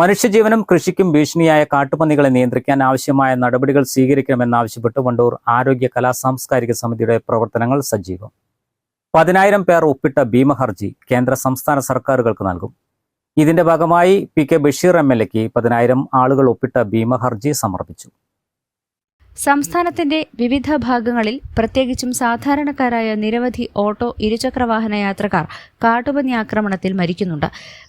മനുഷ്യജീവനും കൃഷിക്കും ഭീഷണിയായ കാട്ടുപന്നികളെ നിയന്ത്രിക്കാൻ ആവശ്യമായ നടപടികൾ സ്വീകരിക്കണമെന്നാവശ്യപ്പെട്ട് വണ്ടൂർ ആരോഗ്യ കലാ സാംസ്കാരിക സമിതിയുടെ പ്രവർത്തനങ്ങൾ സജീവം. പതിനായിരം പേർ ഒപ്പിട്ട ഭീമഹർജി കേന്ദ്ര സംസ്ഥാന സർക്കാരുകൾക്ക് നൽകും. ഇതിന്റെ ഭാഗമായി P K Basheer M L എക്ക് പതിനായിരം ആളുകൾ ഒപ്പിട്ട ഭീമഹർജി സമർപ്പിച്ചു. സംസ്ഥാനത്തിന്റെ വിവിധ ഭാഗങ്ങളിൽ പ്രത്യേകിച്ചും സാധാരണക്കാരായ നിരവധി ഓട്ടോ ഇരുചക്രവാഹന യാത്രക്കാർ കാട്ടുപന്നി ആക്രമണത്തിൽ മരിക്കുന്നുണ്ട്.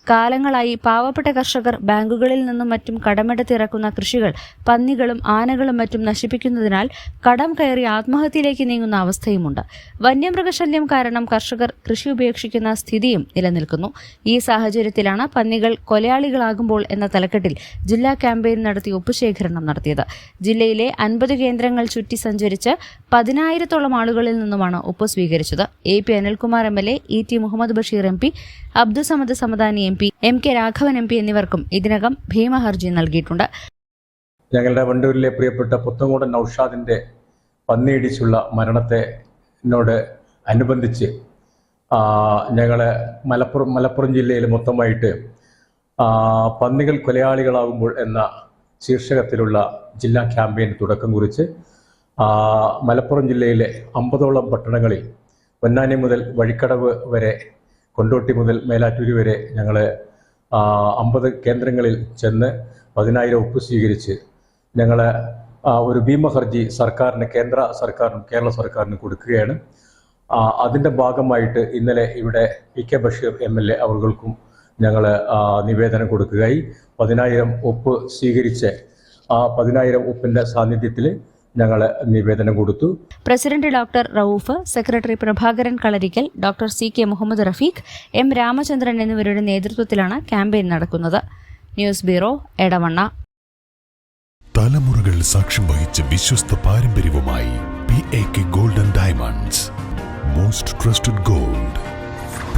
കാലങ്ങളായി പാവപ്പെട്ട കർഷകർ ബാങ്കുകളിൽ നിന്നും മറ്റും കടമെടുത്തിറക്കുന്ന കൃഷികൾ പന്നികളും ആനകളും മറ്റും നശിപ്പിക്കുന്നതിനാൽ കടം കയറി ആത്മഹത്യയിലേക്ക് നീങ്ങുന്ന അവസ്ഥയുമുണ്ട്. വന്യമൃഗശല്യം കാരണം കർഷകർ കൃഷി ഉപേക്ഷിക്കുന്ന സ്ഥിതിയും നിലനിൽക്കുന്നു. ഈ സാഹചര്യത്തിലാണ് പന്നികൾ കൊലയാളികളാകുമ്പോൾ എന്ന തലക്കെട്ടിൽ ജില്ലാ ക്യാമ്പയിൻ നടത്തി ഒപ്പുശേഖരണം നടത്തിയത്. ജില്ലയിലെ അൻപത് കേന്ദ്രങ്ങൾ ചുറ്റി സഞ്ചരിച്ച് പതിനായിരത്തോളം ആളുകളിൽ നിന്നുമാണ് ഒപ്പ് സ്വീകരിച്ചത്. A P Anilkumar M L A E T Muhammad Basheer M P Abdussamad Samadani M P M K Raghavan M P എന്നിവർക്കും ഇതിനകം ഭീമഹർജി നൽകിയിട്ടുണ്ട്. ഞങ്ങളുടെ വണ്ടൂരിലെ പ്രിയപ്പെട്ട പുത്തങ്കോടൻ നൌഷാദിന്റെ പന്നിയിടിച്ചുള്ള മരണത്തെ എന്നോട് അനുബന്ധിച്ച് ഞങ്ങൾ മലപ്പുറം മലപ്പുറം ജില്ലയിൽ മൊത്തമായിട്ട് പന്നികൾ കൊലയാളികളാകുമ്പോൾ എന്ന ശീർഷകത്തിലുള്ള ജില്ലാ ക്യാമ്പയിൻ തുടക്കം കുറിച്ച് മലപ്പുറം ജില്ലയിലെ അമ്പതോളം പട്ടണങ്ങളിൽ പൊന്നാനി മുതൽ വഴിക്കടവ് വരെ കൊണ്ടോട്ടി മുതൽ മേലാറ്റൂര് വരെ ഞങ്ങൾ അമ്പത് കേന്ദ്രങ്ങളിൽ ചെന്ന് പതിനായിരം ഒപ്പ് സ്വീകരിച്ച് ഞങ്ങൾ ഒരു ഭീമ ഹർജി സർക്കാരിന് കേന്ദ്ര സർക്കാരിനും കേരള സർക്കാരിനും കൊടുക്കുകയാണ്. അതിന്റെ ഭാഗമായിട്ട് ഇന്നലെ ഇവിടെ P K Basheer M L A അവർകൾക്കും ഞങ്ങൾ നിവേദനം കൊടുക്കുകയായി. പതിനായിരം ഉപ്പ് സ്വീകരിച്ച് ആ പതിനായിരം ഉപ്പിന്റെ സാന്നിധ്യത്തിൽ ഞങ്ങൾ നിവേദനം കൊടുത്തു. President doctor Rauf secretary Prabhakaran Kalarikkal doctor C K Muhammad Rafeeq M Ramachandran എന്നിവരുടെ നേതൃത്വത്തിലാണ് ക്യാമ്പയിൻ നടക്കുന്നത്. News bureau Edavanna. തലമുറകൾ സാക്ഷ്യം വഹിച്ച വിശ്വസ്ത പാരമ്പര്യവുമായി P A K Golden Diamonds. Most trusted gold.